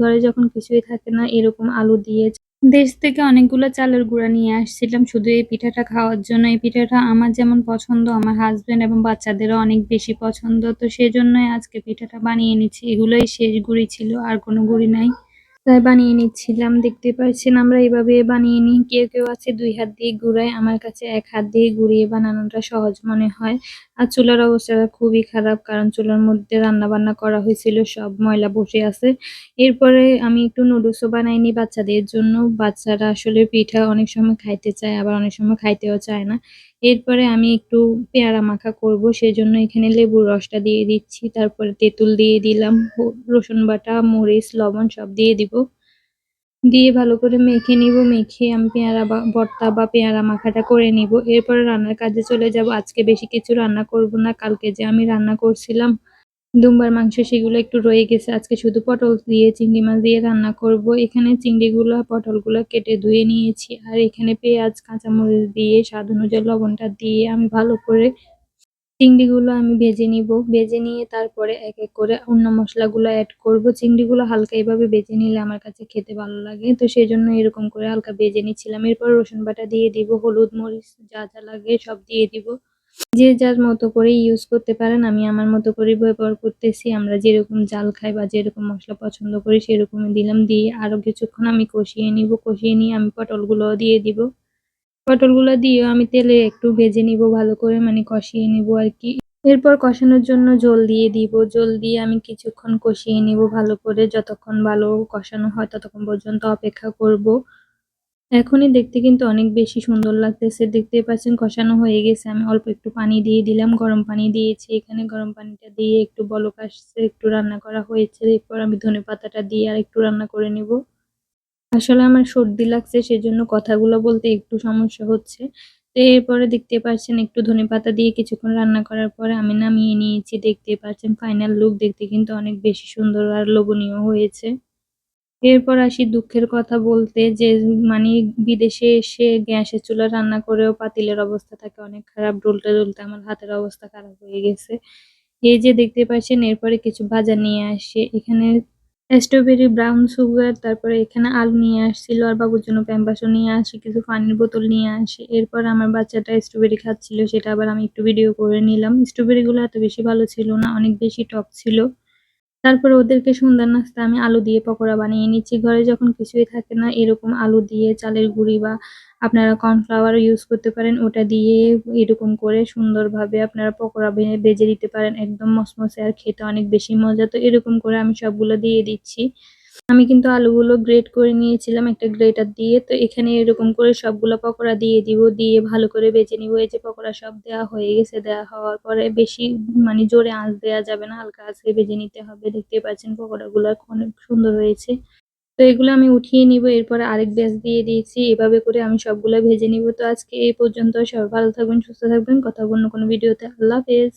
ঘরে যখন কিছুই থাকে না, এরকম আলু দিয়ে দেশ থেকে অনেকগুলো চালের গুঁড়া নিয়ে আসছিলাম। শুধু এই পিঠাটা খাওয়ার জন্য। এই পিঠাটা আমার যেমন পছন্দ, আমার হাজব্যান্ড এবং বাচ্চাদেরও অনেক বেশি পছন্দ। তো সেজন্যই আজকে পিঠাটা বানিয়ে নিচ্ছি এগুলোই শেষ গুঁড়ি ছিল, আর কোনো গুঁড়ি নাই। তাই বানিয়ে নিচ্ছিলাম, দেখতে পাচ্ছেন আমরা এভাবে বানিয়ে নিই। কেউ কেউ আছে দুই হাত দিয়ে ঘুরায়, আমার কাছে এক হাত দিয়ে ঘুরিয়ে বানানোটা সহজ মনে হয়। আর চুলার অবস্থাটা খুবই খারাপ, কারণ চুলার মধ্যে রান্না বান্না করা হয়েছিল, সব ময়লা বসে আছে। এরপরে আমি একটু নুডলসও বানাই নিই বাচ্চাদের জন্য। বাচ্চারা আসলে পিঠা অনেক সময় খাইতে চায়, আবার অনেক সময় খাইতেও চায় না। এরপরে আমি একটু পেয়ারা মাখা করব, সেজন্য এখানে লেবুর রসটা দিয়ে দিচ্ছি, তারপরে তেঁতুল দিয়ে দিলাম রসুন বাটা, মরিচ, লবণ সব দিয়ে দিব। দিয়ে ভালো করে মেখে নিব, মেখে আমি পেয়ারা বা, ভর্তা বা পেয়ারা মাখাটা করে নিব। এরপরে রান্নার কাজে চলে যাব। আজকে বেশি কিছু রান্না করব না, কালকে যে আমি রান্না করছিলাম দুম্বার মাংস সেগুলো একটু রয়ে গেছে। আজকে শুধু পটল দিয়ে চিংড়ি মাছ দিয়ে রান্না করব। এখানে চিংড়িগুলো, পটলগুলো কেটে ধুয়ে নিয়েছি। আর এখানে পেঁয়াজ, কাঁচামরিচ দিয়ে স্বাদ অনুযায়ী লবণটা দিয়ে আমি ভালো করে চিংড়িগুলো আমি ভেজে নিব। ভেজে নিয়ে তারপরে এক এক করে অন্য মশলাগুলো অ্যাড করব। চিংড়িগুলো হালকা এভাবে ভেজে নিলে আমার কাছে খেতে ভালো লাগে। তো সেই জন্য এরকম করে হালকা ভেজে নিচ্ছিলাম। এরপর রসুন বাটা দিয়ে দিব, হলুদ মরিচ যা যা লাগে সব দিয়ে দিব। যে যার মতো করে ইউজ করতে পারেন, আমি আমার মতো করে ব্যবহার করতেছি। আমরা যেরকম জাল খাই বা যেরকম মশলা পছন্দ করি, সেরকমই দিলাম। দিয়ে আরও কিছুক্ষণ আমি কষিয়ে নিব। কষিয়ে নিয়ে আমি পটলগুলো দিয়ে দিব। পটলগুলো দিয়েও আমি তেলে একটু ভেজে নিব ভালো করে মানে কষিয়ে নিব আর কি। এরপর কষানোর জন্য জল দিয়ে দিব। জল দিয়ে আমি কিছুক্ষণ কষিয়ে নিব ভালো করে। যতক্ষণ ভালো কষানো হয় ততক্ষণ পর্যন্ত অপেক্ষা করব। এখনই দেখতে কিন্তু অনেক বেশি সুন্দর লাগতেছে। দেখতে পাচ্ছেন কষানো হয়ে গেছে। আমি অল্প একটু পানি দিয়ে দিলাম, গরম পানি দিয়েছি। এখানে গরম পানিটা দিয়ে একটু বলক আসছে, একটু রান্না করা হয়েছে। এরপর আমি ধনে পাতাটা দিয়ে আর একটু রান্না করে নিব। আসলে আমার সর্দি লাগছে, সেজন্য কথাগুলো বলতে একটু সমস্যা হচ্ছে। তো এরপরে দেখতে পাচ্ছেন একটু ধনে পাতা দিয়ে কিছুক্ষণ রান্না করার পরে আমি নামিয়ে নিয়েছি। দেখতে পাচ্ছেন ফাইনাল লুক দেখতে কিন্তু অনেক বেশি সুন্দর আর লোভনীয় হয়েছে। এরপর আসি দুঃখের কথা বলতে, যে মানে বিদেশে এসে গ্যাসের চুলা রান্না করেও পাতিলের অবস্থা থাকে অনেক খারাপ, ডলতে ডলতে আমার হাতের অবস্থা খারাপ হয়ে গেছে। এই যে দেখতে পাচ্ছেন, এরপরে কিছু ভাজা নিয়ে আসে। এখানে স্ট্রবেরি ব্রাউন সুগার তারপরে এখানে আলু নিয়ে আসছিল আর বাবুর জন্য প্যাম্পাসও নিয়ে আসি, কিছু পানির বোতল নিয়ে আসি। এরপর আমার বাচ্চাটা স্ট্রবেরি খাচ্ছিল, সেটা আবার আমি একটু ভিডিও করে নিলাম। স্ট্রবেরিগুলো এত বেশি ভালো ছিল না, অনেক বেশি টক ছিল। তারপরে ওদেরকে সুন্দর নাস্তা আমি আলু দিয়ে পকোড়া বানিয়ে নিচ্ছি। ঘরে যখন কিছুই থাকে না, এরকম আলু দিয়ে চালের গুঁড়ি বা আপনারা কর্নফ্লাওয়ার ইউজ করতে পারেন, ওটা দিয়ে এরকম করে সুন্দরভাবে আপনারা পকোড়া বেঁধে বেজে দিতে পারেন। একদম মসমসে আর খেতে অনেক বেশি মজা। তো এরকম করে আমি সবগুলো দিয়ে দিচ্ছি। আমি কিন্তু আলুগুলো গ্রেট করে নিয়েছিলাম একটা গ্রেটার দিয়ে। তো এখানে এরকম করে সবগুলো পকোড়া দিয়ে দিব, দিয়ে ভালো করে বেজে নিব। এই যে পকোড়া সব দেওয়া হয়ে গেছে, দেওয়া হওয়ার পরে বেশি মানে জোরে আঁচ দেওয়া যাবে না, হালকা আঁচে বেজে নিতে হবে। দেখতে পাচ্ছেন পকোড়াগুলো অনেক সুন্দর হয়েছে। তো এগুলো আমি উঠিয়ে নিব, এরপর আরেক ব্যাচ দিয়ে দিয়েছি। এভাবে করে আমি সবগুলো ভেজে নিব। তো আজকে এই পর্যন্ত সবাই ভালো থাকবেন, সুস্থ থাকবেন। কথা অন্য কোনো ভিডিওতে আল্লাহ হাফেজ।